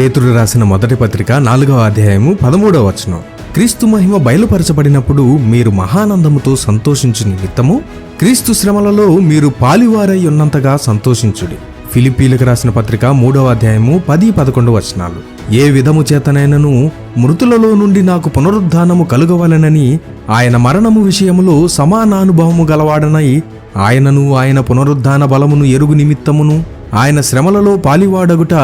పేతుడు రాసిన మొదటి పత్రిక నాలుగవ అధ్యాయము పదమూడవ వచనం. క్రీస్తు మహిమ బయలుపరచబడినప్పుడు మీరు మహానందముతో సంతోషించు నిమిత్తము క్రీస్తు శ్రమలలో మీరు పాలివారై ఉన్నంతగా సంతోషించుడి. ఫిలిపీలకు రాసిన పత్రిక మూడవ అధ్యాయము పది పదకొండు వచనాలు. ఏ విధము చేతనైనను మృతులలో నుండి నాకు పునరుద్ధానము కలుగవలెనని ఆయన మరణము విషయములో సమానానుభవము గలవాడనై ఆయనను ఆయన పునరుద్ధాన బలమును ఎరుగు నిమిత్తమును ఆయన శ్రమలలో పాలివాడగుట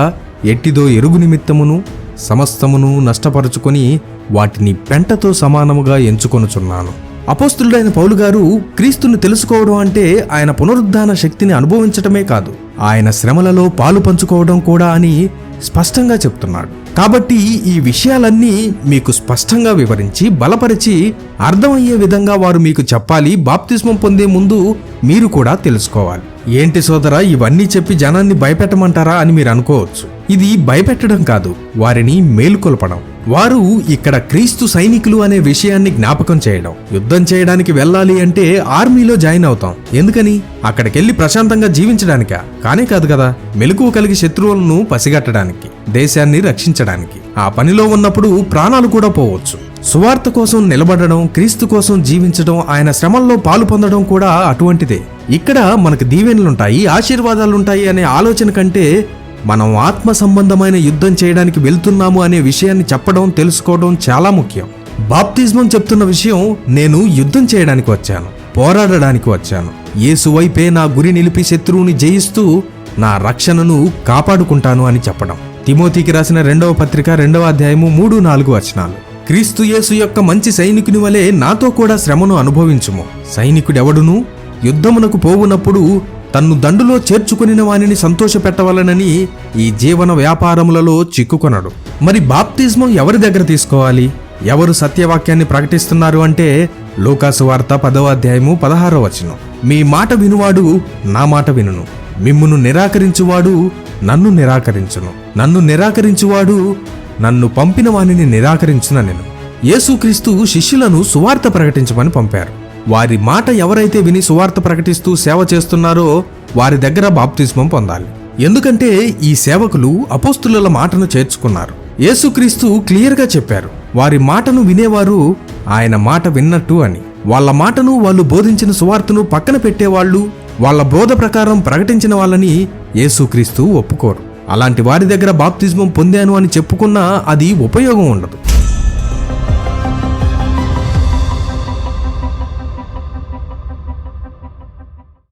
ఎట్టిదో ఎరుగు నిమిత్తమును సమస్తమును నష్టపరుచుకొని వాటిని పెంటతో సమానముగా ఎంచుకొనుచున్నాను. అపోస్తుడైన పౌలు గారు క్రీస్తును తెలుసుకోవడం అంటే ఆయన పునరుద్ధాన శక్తిని అనుభవించటమే కాదు ఆయన శ్రమలలో పాలు పంచుకోవడం కూడా అని స్పష్టంగా చెప్తున్నాడు. కాబట్టి ఈ విషయాలన్నీ మీకు స్పష్టంగా వివరించి బలపరిచి అర్థమయ్యే విధంగా వారు మీకు చెప్పాలి బాప్తిస్మం పొందే ముందు మీరు కూడా తెలుసుకోవాలి. ఏంటి సోదరా ఇవన్నీ చెప్పి జనాన్ని భయపెట్టమంటారా అని మీరు అనుకోవచ్చు. ఇది భయపెట్టడం కాదు వారిని మేలుకొల్పడం. వారు ఇక్కడ క్రీస్తు సైనికులు అనే విషయాన్ని జ్ఞాపకం చేయడం. యుద్ధం చేయడానికి వెళ్ళాలి అంటే ఆర్మీలో జాయిన్ అవుతాం. ఎందుకని? అక్కడికెళ్ళి ప్రశాంతంగా జీవించడానికా? కానే కాదు కదా మెలకువ కలిగి శత్రువులను పసిగట్టడానికి దేశాన్ని రక్షించడానికి. ఆ పనిలో ఉన్నప్పుడు ప్రాణాలు కూడా పోవచ్చు. సువార్త కోసం నిలబడడం క్రీస్తు కోసం జీవించడం ఆయన శ్రమంలో పాలు పొందడం కూడా అటువంటిదే. ఇక్కడ మనకు దీవెనలుంటాయి ఆశీర్వాదాలుంటాయి అనే ఆలోచన కంటే మనం ఆత్మ సంబంధమైన యుద్ధం చేయడానికి వెళ్తున్నాము అనే విషయాన్ని చెప్పడం తెలుసుకోవడం చాలా ముఖ్యం. బాప్తిజమం చెప్తున్న విషయం నేను యుద్ధం చేయడానికి వచ్చాను పోరాడడానికి వచ్చాను. యేసు వైపే నా గురి నిలిపి శత్రువుని జయిస్తూ నా రక్షణను కాపాడుకుంటాను అని చెప్పడం. తిమోతికి రాసిన రెండవ పత్రిక రెండవ అధ్యాయము మూడు నాలుగు వచనాలు. క్రీస్తు యేసు యొక్క మంచి సైనికుని వలె నాతో కూడా శ్రమను అనుభవించుము. సైనికుడెవడును? యుద్ధమునకు పోవునప్పుడు తన్ను దండులో చేర్చుకుని వానిని సంతోషపెట్టవలనని ఈ జీవన వ్యాపారములలో చిక్కుకొనడు. మరి బాప్తిజమం ఎవరి దగ్గర తీసుకోవాలి? ఎవరు సత్యవాక్యాన్ని ప్రకటిస్తున్నారు అంటే లోకాసు వార్త పదవ అధ్యాయము పదహారో వచనం. మీ మాట వినువాడు నా మాట వినును. మిమ్మును నిరాకరించువాడు నన్ను నిరాకరించును. నన్ను నిరాకరించువాడు నన్ను పంపిన వానిని నిరాకరించిన నేను యేసుక్రీస్తు శిష్యులను సువార్త ప్రకటించమని పంపారు. వారి మాట ఎవరైతే విని సువార్త ప్రకటిస్తూ సేవ చేస్తున్నారో వారి దగ్గర బాప్తిస్మం పొందాలి. ఎందుకంటే ఈ సేవకులు అపోస్తుల మాటను చేర్చుకున్నారు. యేసుక్రీస్తు క్లియర్గా చెప్పారు వారి మాటను వినేవారు ఆయన మాట విన్నట్టు అని. వాళ్ళ మాటను వాళ్ళు బోధించిన సువార్తను పక్కన పెట్టేవాళ్ళు వాళ్ళ బోధ ప్రకారం ప్రకటించిన వాళ్ళని యేసుక్రీస్తు ఒప్పుకోరు. అలాంటి వారి దగ్గర బాప్తిజమం పొందాను అని చెప్పుకున్నా అది ఉపయోగం ఉండదు.